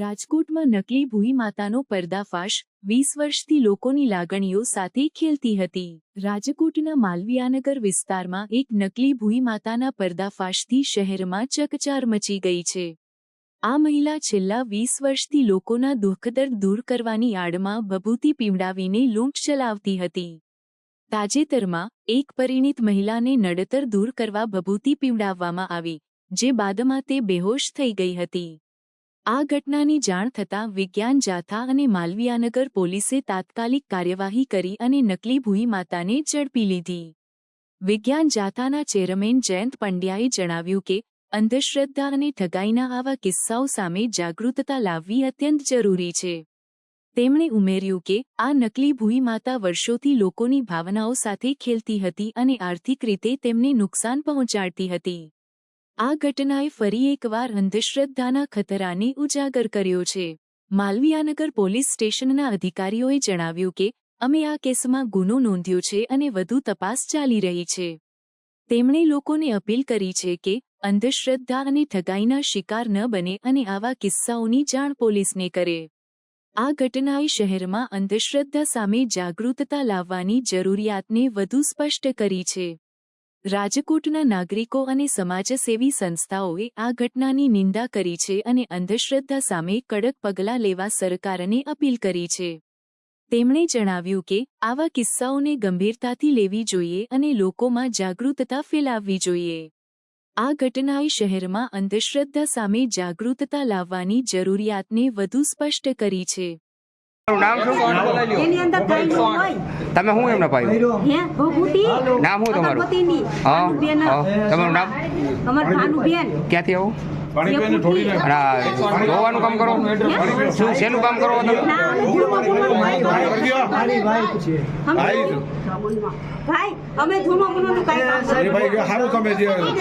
રાજકોટમાં નકલી ભૂઈ માતાનો પર્દાફાશ વીસ વર્ષથી લોકોની લાગણીઓ સાથે ખેલતી હતી. રાજકોટના માલવિયાનગર વિસ્તારમાં એક નકલી ભૂઈ માતાના પર્દાફાશથી શહેરમાં ચકચાર મચી ગઈ છે. આ મહિલા છેલ્લા વીસ વર્ષથી લોકોના દુઃખદર્દ દૂર કરવાની આડમાં બભૂતી પીવડાવીને લૂંટ ચલાવતી હતી. તાજેતરમાં, એક પરિણીત મહિલાને નડતર દૂર કરવા બભૂતી પીવડાવવામાં આવી, જે બાદમાં તે બેહોશ થઈ ગઈ હતી. આ ઘટનાની જાણ થતાં વિજ્ઞાન જાથા અને માલવીયાનગર પોલીસે તાત્કાલિક કાર્યવાહી કરી અને નકલી ભૂઈ માતાને ઝડપી લીધી. વિજ્ઞાન જાથાના ચેરમેન જયંત પંડ્યાએ જણાવ્યું કે, અંધશ્રદ્ધા અને ઠગાઈના આવા કિસ્સાઓ સામે જાગૃતતા લાવવી અત્યંત જરૂરી છે. તેમણે ઉમેર્યું કે, આ નકલી ભૂઈ માતા વર્ષોથી લોકોની ભાવનાઓ સાથે ખેલતી હતી અને આર્થિક રીતે તેમને નુકસાન પહોંચાડતી હતી. આ ઘટનાએ ફરી એકવાર અંધશ્રદ્ધાના ખતરાને ઉજાગર કર્યો છે. માલવીયાનગર પોલીસ સ્ટેશનના અધિકારીઓએ જણાવ્યું કે, અમે આ કેસમાં ગુનો નોંધ્યો છે અને વધુ તપાસ ચાલી રહી છે. તેમણે લોકોને અપીલ કરી છે કે, અંધશ્રદ્ધા અને ઠગાઈના શિકાર ન બને અને આવા કિસ્સાઓની જાણ પોલીસને કરે. આ ઘટનાએ શહેરમાં અંધશ્રદ્ધા સામે જાગૃતતા લાવવાની જરૂરિયાતને વધુ સ્પષ્ટ કરી છે. રાજકોટના નાગરિકો અને સમાજસેવી સંસ્થાઓએ આ ઘટનાની નિંદા કરી છે અને અંધશ્રદ્ધા સામે કડક પગલાં લેવા સરકારને અપીલ કરી છે. તેમણે જણાવ્યું કે, આવા કિસ્સાઓને ગંભીરતાથી લેવી જોઈએ અને લોકોમાં જાગૃતતા ફેલાવવી જોઈએ. આ ઘટનાએ શહેરમાં અંધશ્રદ્ધા સામે જાગૃતતા લાવવાની જરૂરિયાતને વધુ સ્પષ્ટ કરી છે. નામ શું? એની અંદર ન હોય. તમે શું એમને પાયું હે? નામ શું તમારું? હા તમારું નામ? અમાર ભાનુબેન. ક્યાંથી આવો? જોવાનું કામ કરો. શું શેનું કામ કરો તમે? ભાઈ અમે કામ